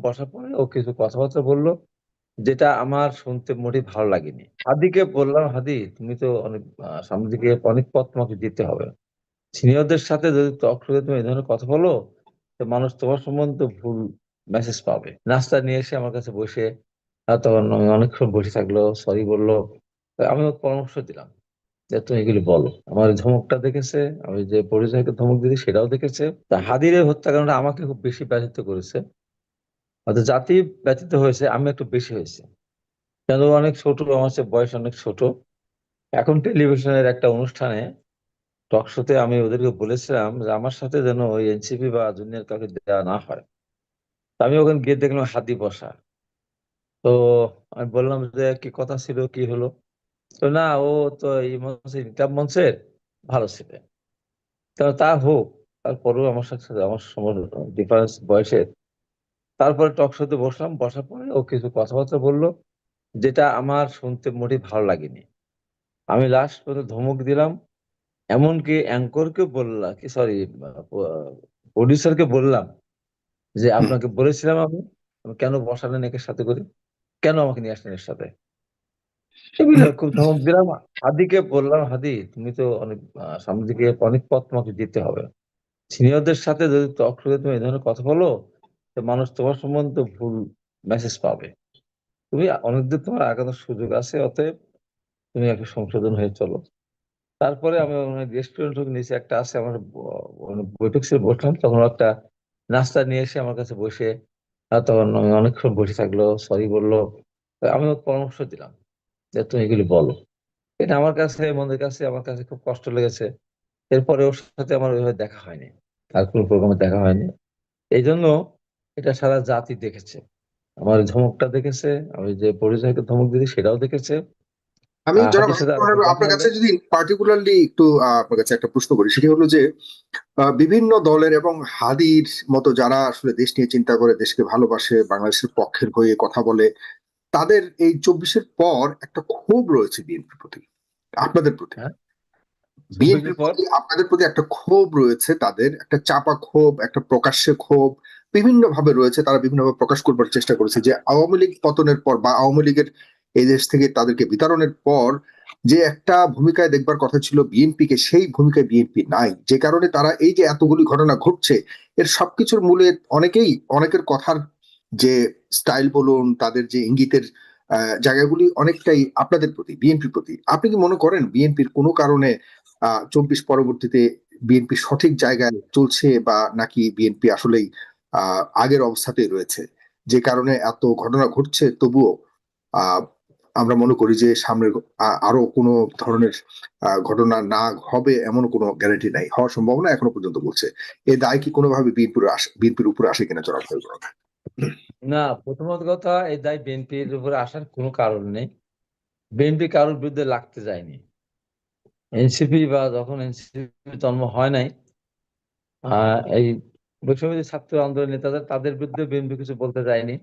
বসার পরে ও কিছু কথাবার্তা বলল যেটা আমার শুনতে মোটেই ভালো লাগেনি। হাদিকে বললাম হাদি তুমি তো অনেক আহ, সামনের দিকে অনেক পথ তোমাকে দিতে হবে। সিনিয়রদের সাথে যদি শোতে তুমি এই ধরনের কথা বলো তো মানুষ তোমার সম্বন্ধে ভুল মেসেজ পাবে। নাস্তা নিয়ে এসে আমার কাছে বসে তখন আমি অনেকক্ষণ বসে থাকল সরি বলল। আমি পরামর্শ দিলাম যে তুমি এগুলি বলো। আমার ধমকটা দেখেছে আমি যে পরিচয়কে ধমক দিদি সেটাও দেখেছে। তা হাদিরের হত্যাকাণ্ডটা আমাকে খুব বেশি ব্যথিত করেছে। হয়তো জাতি ব্যতীত হয়েছে, আমি একটু বেশি হয়েছে। কেন অনেক ছোট, আমার বয়স অনেক ছোট। এখন টেলিভিশনের একটা অনুষ্ঠানে টক শোতে আমি ওদেরকে বলেছিলাম যে আমার সাথে যেন ওই এনসিপি বা জুনিয়র কাউকে দেওয়া না হয়। তা আমি ওখানে গিয়ে দেখলাম হাতি বসা। তো আমি বললাম যে কি কথা ছিল, কি হলো? তো না, ও তো এই মঞ্চে ইনকাম মঞ্চের ভালো ছেলে। তো তা হোক, তারপরেও আমার সাথে, আমার ডিফারেন্স বয়সের তারপরে টক শোতে বসলাম বসার পরে ও কিছু কথাবার্তা বলল যেটা আমার শুনতে মোটেই ভালো লাগেনি। আমি লাস্ট পর্যন্ত ধমক দিলাম এমনকি অ্যাঙ্করকে বললাম কি সরি প্রডিউসারকে বললাম যে আপনাকে বলেছিলাম আমি কেন বসালেন একের সাথে করে? কেন আমাকে নিয়ে আসলেন এর সাথে? খুব ধমক দিলাম। হাদিকে বললাম হাদি তুমি তো অনেক আহ, সামনের দিকে অনেক পথ তোমাকে দিতে হবে। সিনিয়রদের সাথে যদি টক শোতে তুমি এই ধরনের কথা বলো তো মানুষ তোমার সম্বন্ধে ভুল মেসেজ পাবে। তুমি অনেকদিন তোমার আগানোর সুযোগ আছে, অতএব তুমি একটা সংশোধন হয়ে চলো। তারপরে আমি রেস্টুরেন্ট নিচে একটা আছে আমার বৈঠক ছিল বসলাম তখন একটা নাস্তা নিয়ে এসে আমার কাছে বসে তখন আমি অনেকক্ষণ বসে থাকল সরি বলল আমি পরামর্শ দিলাম যে তুমি এগুলি বলো। এটা আমার কাছে, মনের কাছে, আমার কাছে খুব কষ্ট লেগেছে। এরপরে ওর সাথে আমার ওইভাবে দেখা হয়নি, আর কোনো প্রোগ্রামে দেখা হয়নি। এই জন্য এটা সারা জাতি দেখেছে। আমার ধমকটা দেখেছে আমি যে পরিচয়কে ধমক দিদি সেটাও দেখেছে। আমি আপনার কাছে যদি পার্টিকুলারলি একটু আপনার কাছে একটা প্রশ্ন করি সেটি হলো যে বিভিন্ন দলের এবং হাদির মতো যারা আসলে দেশ নিয়ে চিন্তা করে দেশকে ভালোবাসে বাংলাদেশের পক্ষের হয়ে কথা বলে তাদের এই চব্বিশের পর একটা ক্ষোভ রয়েছে বিএনপির প্রতি আপনাদের প্রতি। হ্যাঁ। বিএনপির পর? প্রতি আপনাদের প্রতি একটা ক্ষোভ রয়েছে তাদের একটা চাপা ক্ষোভ একটা প্রকাশ্যে ক্ষোভ বিভিন্ন ভাবে রয়েছে, তারা বিভিন্ন ভাবে প্রকাশ করবার চেষ্টা করেছে যে আওয়ামী লীগ পতনের পর বা আওয়ামী লীগের এই দেশ থেকে তাদেরকে বিতরণের পর যে একটা ভূমিকায় দেখবার কথা ছিল বিএনপি কে সেই ভূমিকায় বিএনপি নাই। যে কারণে তারা এই যে এতগুলি ঘটনা ঘটছে, এর সবকিছুর মূলে অনেকেই, অনেকের কথার যে স্টাইল বলুন, তাদের যে ইঙ্গিতের জায়গাগুলি অনেকটাই আপনাদের প্রতি, বিএনপির প্রতি। আপনি কি মনে করেন বিএনপির কোনো কারণে, আহ, চব্বিশ পরবর্তীতে বিএনপি সঠিক জায়গায় চলছে বা নাকি বিএনপি আসলেই আগের অবস্থাতেই রয়েছে। যে কারণে এত ঘটনা ঘটছে, তবুও আমরা মনে করি যে সামনের আ- আরও কোনো ধরনের ঘটনা না হবে এমন কোনো গ্যারান্টি নাই। হওয়ার সম্ভাবনা এখনও পর্যন্ত বলছে। এই দায় কি কোনোভাবে বিএনপির বিএনপির উপরে আসে কিনা ফজলুর রহমান? না, প্রথমত কথা, এই দায় বিএনপির উপরে আসার কোনো কারণ নেই। বিএনপি কারোর বিরুদ্ধে লাগতে যায়নি। এনসিপি বা যখন এনসিপি জন্ম হয় নাই এই বৈষম্য ছাত্র আন্দোলন নেতাদের তাদের বিরুদ্ধে বিএনপি কিছু বলতে যায়নি।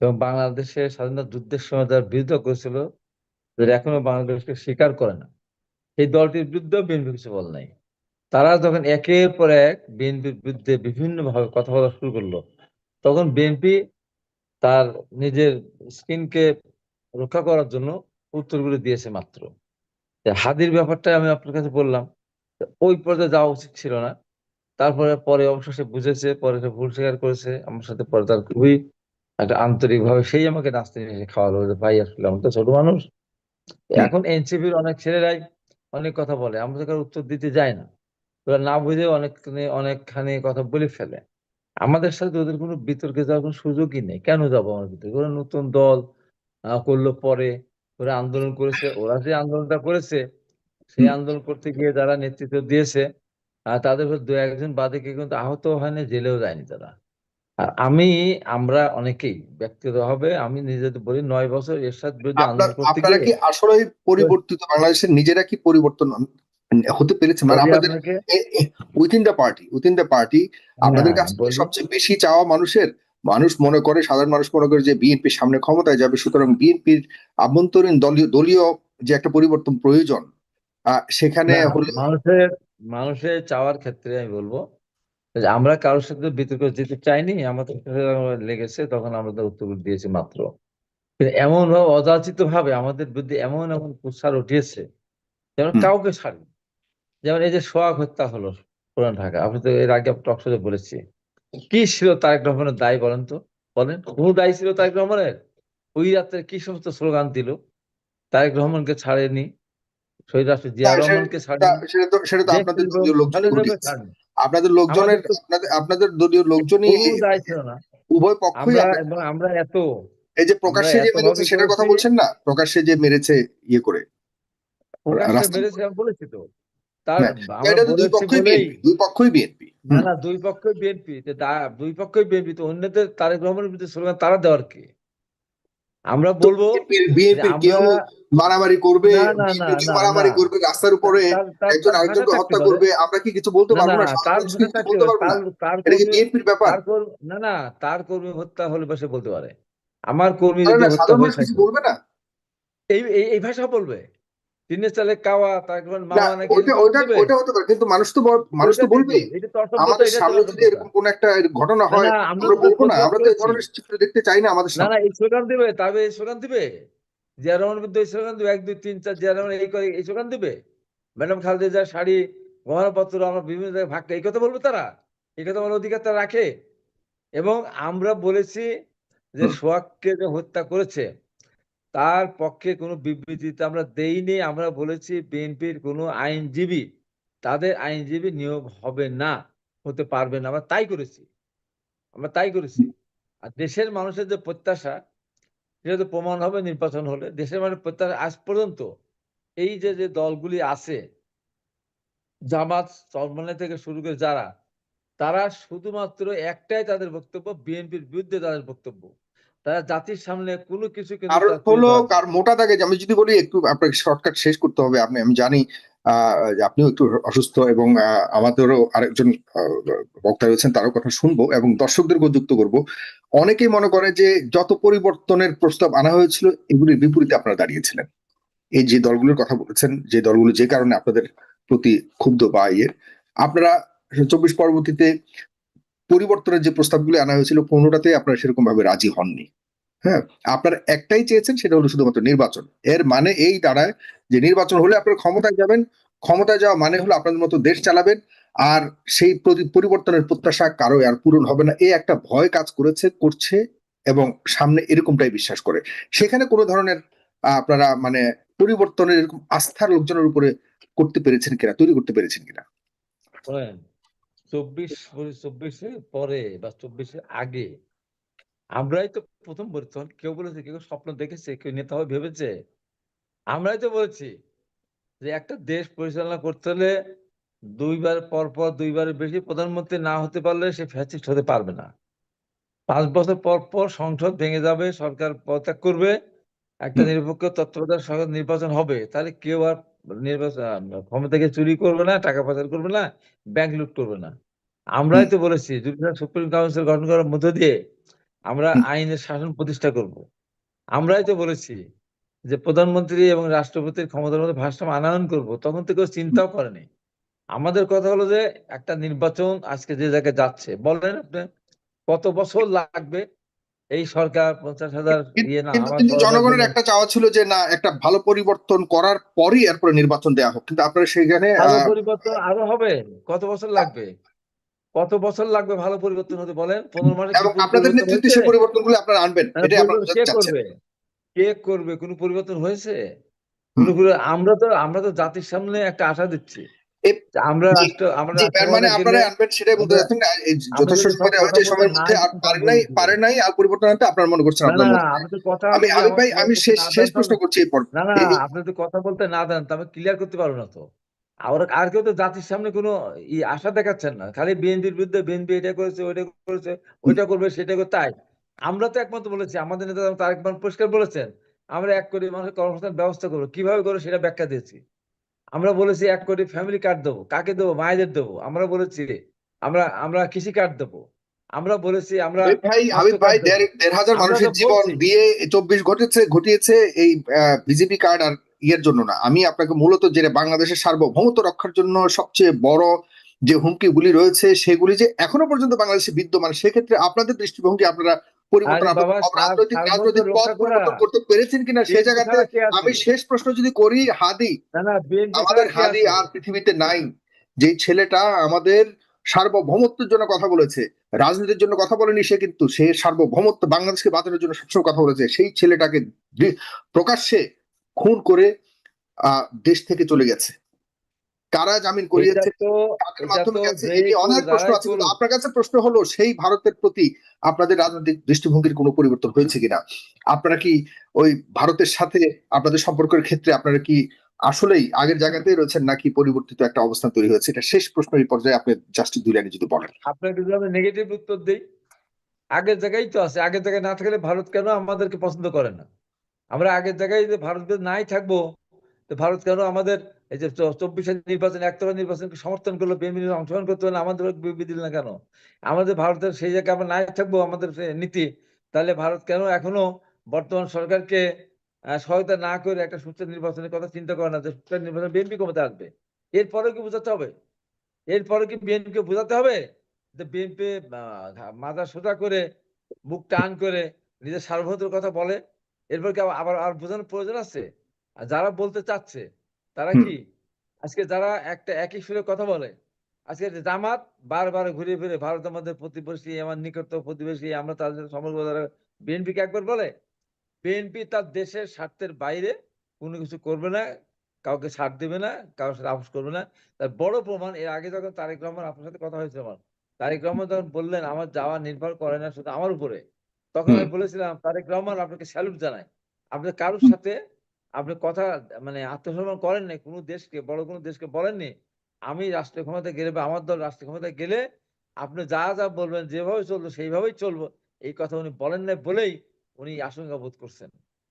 এবং বাংলাদেশে স্বাধীনতা যুদ্ধের সময় যারা বিরোধিতা করেছিল যারা এখনও বাংলাদেশকে স্বীকার করে না। এই দলটির বিরুদ্ধেও বিএনপি কিছু বল নাই। তারা যখন একের পর এক বিএনপির বিরুদ্ধে বিভিন্ন ভাবে কথা বলা শুরু করল, তখন বিএনপি তার নিজের স্কিনকে রক্ষা করার জন্য উত্তরগুলো দিয়েছে মাত্র। হাদির ব্যাপারটা আমি আপনার কাছে বললাম, ওই পর্যায়ে যাওয়া উচিত ছিল না। তারপরে পরে অবশ্য সে বুঝেছে পরে সে ভুল স্বীকার করেছে। আমার সাথে পরে তার খুবই একটা আন্তরিক ভাবে সেই আমাকে নাস্তা নিয়ে খাওয়ালো যে ভাই আসলে আমি তো ছোট মানুষ। এখন এনসিপির অনেক ছেলেরাই অনেক কথা বলে। আমরা কারও উত্তর দিতে যাই না। ওরা না বুঝে অনেক অনেকখানি কথা বলে ফেলে। আমাদের সাথে ওদের কোনো বিতর্কে যাওয়ার কোনো সুযোগই নেই। কেন যাব আমার বিতর্কে ওরা নতুন দল করল পরে ওরা আন্দোলন করেছে ওরা যে আন্দোলনটা করেছে সেই আন্দোলন করতে গিয়ে যারা নেতৃত্ব দিয়েছে আহ, তাদের দু একজন বাদে কেউ কিন্তু আহত হয়নি জেলেও যায়নি তারা। আর আমি আমরা অনেকেই ব্যক্তিগত ব্যক্তিগতভাবে আমি নিজে বলি নয় বছর এরশাদ বিরুদ্ধে আন্দোলন করতে আপনারা কি আসলে পরিবর্তিত বাংলাদেশের নিজেরা কি পরিবর্তন হতে পেরেছে? মানে আপনাদের within the party within the party আপনাদের কাছে সবচেয়ে বেশি চাওয়া মানুষের মানুষ মনে করে সাধারণ মানুষ মনে করে যে বিএনপির সামনে ক্ষমতায় যাবে সুতরাং বিএনপির আভ্যন্তরীণ দলীয় দলীয় যে একটা পরিবর্তন প্রয়োজন আহ, সেখানে মানুষের মানুষের চাওয়ার ক্ষেত্রে আমি বলব যে আমরা কারোর সাথে বিতর্ক যেতে চাইনি আমাদের লেগেছে তখন আমরা তার উত্তর দিয়েছি মাত্র। এমন ভাবে অযাচিত ভাবে আমাদের বিরুদ্ধে এমন এমন কুৎসার উঠিয়েছে যেমন কাউকে ছাড়ি যেমন এই যে সোহাগ হত্যা হলো পুরান ঢাকা আপনি তো এর আগে টক শোতে বলেছি। কি ছিল তারেক রহমানের দায় বলেন তো? বলেন কোন দায় ছিল তারেক রহমানের? ওই রাত্রে কি সমস্ত স্লোগান দিল? তারেক রহমানকে ছাড়েনি। শহীদ রাষ্ট্র জিয়া রহমানকে সেটা তো সেটা তো আপনাদের দলীয় লোকজন। আপনাদের লোকজনের আপনাদের দলীয় লোকজনই উভয় পক্ষই আমরা এত এই যে প্রকাশ্যে যে মেরেছে সেটার কথা বলছেন না? প্রকাশ্যে যে মেরেছে ইয়ে করে। বলেছি তো। তার হ্যাঁ, দুই পক্ষই বিএনপি দুই পক্ষই বিএনপি। না না দুই পক্ষই বিএনপি। দুই পক্ষই বিএনপি তো অন্যদের তারেক রহমানের বিরুদ্ধে স্লোগান তারা দেওয়ার কি? আমরা বলব বিএনপি কেউ মারামারি করবে মারামারি করবে রাস্তার উপরে একজন আরেকজনকে হত্যা করবে আমরা কি কিছু বলতে পারব না, না? না, সাধারণ তার মানুষ কি? ভাষা কিছু থাকতে বলতে পারব এটা কি বিএনপির ব্যাপার? না না তার কর্মী হত্যা হলে সে বলতে পারে। আমার কর্মী যদি হত্যা হয়ে বলবে না। এই- এই ভাষা বলবে? দিনের চালে কাওয়া তারপর মামা নাকি ওইটা দিবে? ওইটা হতে পারে কিন্তু মানুষ তো মানুষ তো অসভ্যতা, আমাদের সামনে যদি এরকম কোন একটা ঘটনা হয় আমরা বলব না আমরা তো এই। ধরনের চিত্র দেখতে চাই না আমাদের না না এই স্লোগান দিবে তবে এই স্লোগান দিবে। জিয়া এই স্লোগান দিবে এক দুই তিন চার জিয়া রহমান এই করে এই স্লোগান দিবে। ম্যাডাম খালেদা জিয়ার শাড়ি গহনাপত্র আমরা বিভিন্ন জায়গায় ভাগ এই কথা বলবে তারা। এই কথা বলার অধিকার তারা রাখে। এবং আমরা বলেছি যে। সোহাগকে যে হত্যা করেছে তার পক্ষে কোনো বিবৃতিতে আমরা দেইনি। আমরা বলেছি বিএনপির কোনো আইনজীবী, তাদের আইনজীবী নিয়োগ হবে না, হতে পারবে না। আমরা তাই করেছি। আমরা তাই করেছি। আর দেশের মানুষের যে প্রত্যাশা, সেটা তো প্রমাণ হবে, নির্বাচন হলে। দেশের মানুষের প্রত্যাশা আজ পর্যন্ত এই যে যে দলগুলি আছে, জামাত চরমনে থেকে শুরু করে যারা, তারা শুধুমাত্র একটাই তাদের বক্তব্য, বিএনপির বিরুদ্ধে তাদের বক্তব্য। তারা জাতির সামনে কোনো কিছু আর হলো আর মোটা দাগে আমি যদি বলি একটু আপনাকে শর্টকাট শেষ করতে হবে আপনি আমি জানি আপনিও একটু অসুস্থ এবং আমাদেরও আরেকজন বক্তা রয়েছেন তারও কথা শুনব এবং দর্শকদেরকেও যুক্ত করব। অনেকেই মনে করে যে যত পরিবর্তনের প্রস্তাব আনা হয়েছিল এগুলির বিপরীতে আপনারা দাঁড়িয়েছিলেন। এই যে দলগুলোর কথা বলেছেন যে দলগুলো যে কারণে আপনাদের প্রতি ক্ষুব্ধ বা ইয়ের আপনারা চব্বিশ পরবর্তীতে পরিবর্তনের যে প্রস্তাবগুলি আনা হয়েছিল কোনোটাতে আপনারা সেরকম ভাবে রাজি হননি। হ্যাঁ আপনারা একটাই চেয়েছেন সেটা হলো শুধুমাত্র নির্বাচন। এর মানে এই দাঁড়ায় যে নির্বাচন হলে আপনারা ক্ষমতায় যাবেন, ক্ষমতায় যাওয়া মানে হলো আপনাদের মতো দেশ চালাবেন, আর সেই পরিবর্তনের প্রত্যাশা কারও আর পূরণ হবে না। এই একটা ভয় কাজ করেছে, করছে এবং সামনে এরকমটাই বিশ্বাস করে। সেখানে কোনো ধরনের আপনারা মানে পরিবর্তনের এরকম আস্থার লোকজনের উপরে করতে পেরেছেন কিনা, তৈরি করতে পেরেছেন কিনা? চব্বিশ চব্বিশের পরে বা চব্বিশের আগে আমরাই তো প্রথম বলেছি তখন কেউ বলেছে কেউ স্বপ্ন দেখেছে কেউ নেতা হবে ভেবেছে। আমরাই তো বলেছি যে একটা দেশ পরিচালনা করতে হলে দুইবার পর পর দুইবারের বেশি প্রধানমন্ত্রী না হতে পারলে সে ফ্যাসিস্ট হতে পারবে না। পাঁচ বছর পর পর সংসদ ভেঙে যাবে সরকার পদত্যাগ করবে একটা নিরপেক্ষ তত্ত্বাবধায়ক সরকার নির্বাচন হবে তাহলে কেউ আর নির্বাচন চুরি করবে না টাকা পাচার করবে না ব্যাংক লুট করবে না। আমরাই তো বলেছি সুপ্রিম কাউন্সিল গঠন করার মধ্য দিয়ে আমরা আইনের শাসন প্রতিষ্ঠা করব। আমরাই তো বলেছি যে প্রধানমন্ত্রী এবং রাষ্ট্রপতির ক্ষমতার মধ্যে ভারসাম্য আনয়ন করব তখন তো কেউ চিন্তাও করেনি। আমাদের কথা হলো যে একটা নির্বাচন আজকে যে জায়গায় যাচ্ছে বলেন আপনি কত বছর লাগবে এই সরকার পঞ্চাশ হাজার কিন্তু ইয়ে জনগণের একটা চাওয়া ছিল যে না একটা ভালো পরিবর্তন করার পরই এরপরে নির্বাচন দেওয়া হোক। কিন্তু আপনারা আহ, পরিবর্তন আরও হবে। কত বছর লাগবে? কত বছর লাগবে ভালো পরিবর্তন হতে বলেন? পনেরো মাসে আপনাদের নেতৃত্বে? সেই পরিবর্তনগুলো আপনারা আনবেন। এটাই আপনারা কে চাচ্ছেন। করবে? কে করবে? কোনো পরিবর্তন হয়েছে? আমরা তো আমরা তো জাতির সামনে একটা আশা দিচ্ছি। আমরা রাষ্ট্র আমরা মানে আপনারা আনবেন সেটাই বলতে আমরা- চাচ্ছেন না এই আমরা যথেষ্ট যদি সময় সব হয়েছে সময়ের মধ্যে আর পারে নাই পারে নাই আর পরিবর্তন আনতে আপনারা মনে করছেন আপনার কথা আমি ভাই আমি শেষ শেষ প্রশ্ন করছি এরপর। না না আপনি তো কথা বলতে না দেন তো আমি ক্লিয়ার করতে পারব না তো। আর আর কেউ তো জাতির সামনে কোনো ই আশা দেখাচ্ছেন না। খালি বিএনপির বিরুদ্ধে বিএনপি এটা করেছে ওইটা করেছে ওইটা করবে সেটা করবে তাই। আমরা তো একমত বলেছি আমাদের নেতা তারেক রহমান পরিষ্কার বলেছেন আমরা এক কোটি মানুষের কর্মসংস্থান ব্যবস্থা করব। কীভাবে করব সেটা ব্যাখ্যা দিয়েছি। আমরা বলেছি এক কোটি ফ্যামিলি কার্ড দেবো। কাকে দেবো? মায়েদের দেবো। আমরা বলেছি আমরা আমরা কৃষি কার্ড দেবো। আমরা বলেছি আমরা ভাই হাবিব ভাই দেড় হাজার মানুষের জীবন। দিয়ে চব্বিশ ঘটেছে ঘটিয়েছে এই বিজেপি কার্ড আর ইয়ের জন্য না। আমি আপনাকে মূলত যেটা বাংলাদেশের সার্বভৌমত্ব রক্ষার জন্য সবচেয়ে বড় যে হুমকিগুলি রয়েছে সেগুলি যে এখনও পর্যন্ত বাংলাদেশে বিদ্যমান সেক্ষেত্রে আপনাদের দৃষ্টিভঙ্গি আপনারা পরিবর্তন আরে আপনাদের বাবা, সার- রাজনৈতিক রাজনৈতিক পথ পরিবর্তন করতে পেরেছেন কিনা সে জায়গাতে? আমি শেষ প্রশ্ন যদি করি হাদি। না না বিএনপি আমাদের হাদি আর পৃথিবীতে নাই। যে ছেলেটা আমাদের সার্বভৌমত্বের জন্য কথা বলেছে রাজনীতির জন্য কথা বলেনি সে কিন্তু সে সার্বভৌমত্ব বাংলাদেশকে বাঁচানোর জন্য সবসময় কথা বলেছে। সেই ছেলেটাকে প্রকাশ্যে খুন করে আহ দেশ থেকে চলে গেছে। কারা জামিন করিয়েছে অনেক প্রশ্ন আছে কিন্তু আপনার কাছে প্রশ্ন হলো সেই ভারতের প্রতি আপনাদের রাজনৈতিক দৃষ্টিভঙ্গির কোনো পরিবর্তন হয়েছে কিনা? আপনারা কি ওই ভারতের সাথে আপনাদের সম্পর্কের ক্ষেত্রে আপনারা কি আসলেই আগের জায়গাতেই রয়েছেন নাকি পরিবর্তিত একটা অবস্থান তৈরি হয়েছে? এটা শেষ প্রশ্ন এই পর্যায়ে আপনি জাস্ট দুই লাইনে যদি বলেন। আপনাকে যদি আমি নেগেটিভ উত্তর দিই আগের জায়গায় তো আছে আগের জায়গায় না থাকলে ভারত কেন আমাদেরকে পছন্দ করে না? আমরা আগের জায়গায় যদি ভারত নাই থাকব ভারত কেন আমাদের এই যে চব্বিশের নির্বাচন, একতলা নির্বাচনকে সমর্থন করল, বিএনপি অংশগ্রহণ করতে হলে আমাদের দিল না কেন? আমাদের ভারতের সেই জায়গায় আমরা নাই থাকব, আমাদের নীতি। তাহলে ভারত কেন এখনও বর্তমান সরকারকে সহায়তা না করে একটা সুস্থ নির্বাচনের কথা চিন্তা করে না যে সুস্থ নির্বাচন বিএনপি ক্ষমতা আসবে? এরপরেও কি বোঝাতে হবে? এরপরে কি বিএনপিকে বোঝাতে হবে? যে বিএনপি মাথা সোজা করে মুখ টান করে নিজের সার্বভৌমত্বের কথা বলে, এরপর কি আবার আর বোঝানোর প্রয়োজন আছে? যারা বলতে চাচ্ছে তারা কি? আজকে যারা একটা একই সুরে কথা বলে আজকে জামাত বারবার ঘুরে ফিরে ভারত আমাদের প্রতিবেশী আমার নিকট প্রতিবেশী আমরা তাদের সম্পর্ক বিএনপি কে একবার বলে বিএনপি তার দেশের স্বার্থের বাইরে কোনো কিছু করবে না কাউকে ছাড় দেবে না কারোর সাথে আপোষ করবে না। তার বড় প্রমাণ এর আগে যখন তারেক রহমান আপনার সাথে কথা হয়েছিল আমার তারেক রহমান যখন বললেন আমার যাওয়া নির্ভর করে না শুধু আমার উপরে তখন আমি বলেছিলাম তারেক রহমান আপনাকে স্যালুট জানাই আপনি কারোর সাথে আপনি কথা মানে আত্মসমর্পণ করেন নাই কোনো দেশকে বড় কোনো দেশকে বলেননি আমি রাষ্ট্রীয় ক্ষমতা গেলে বা আমার দল রাষ্ট্রীয় ক্ষমতা গেলে আপনি যা যা বলবেন যেভাবে চলবো সেইভাবেই চলবো। এই কথা উনি বলেন নাই বলেই উনি আশঙ্কা বোধ করছেন।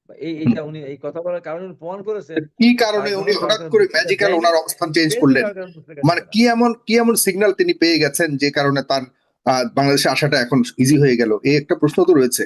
এই এইটা উনি এই কথা বলার কারণে উনি প্রমাণ করেছেন। কি কারণে উনি হঠাৎ করে ম্যাজিক্যাল ওনার অবস্থান চেঞ্জ করলেন? মানে। কি এমন কি এমন সিগন্যাল তিনি পেয়ে গেছেন যে কারণে তার বাংলাদেশে আসাটা এখন ইজি হয়ে গেল? এই একটা প্রশ্ন তো রয়েছে।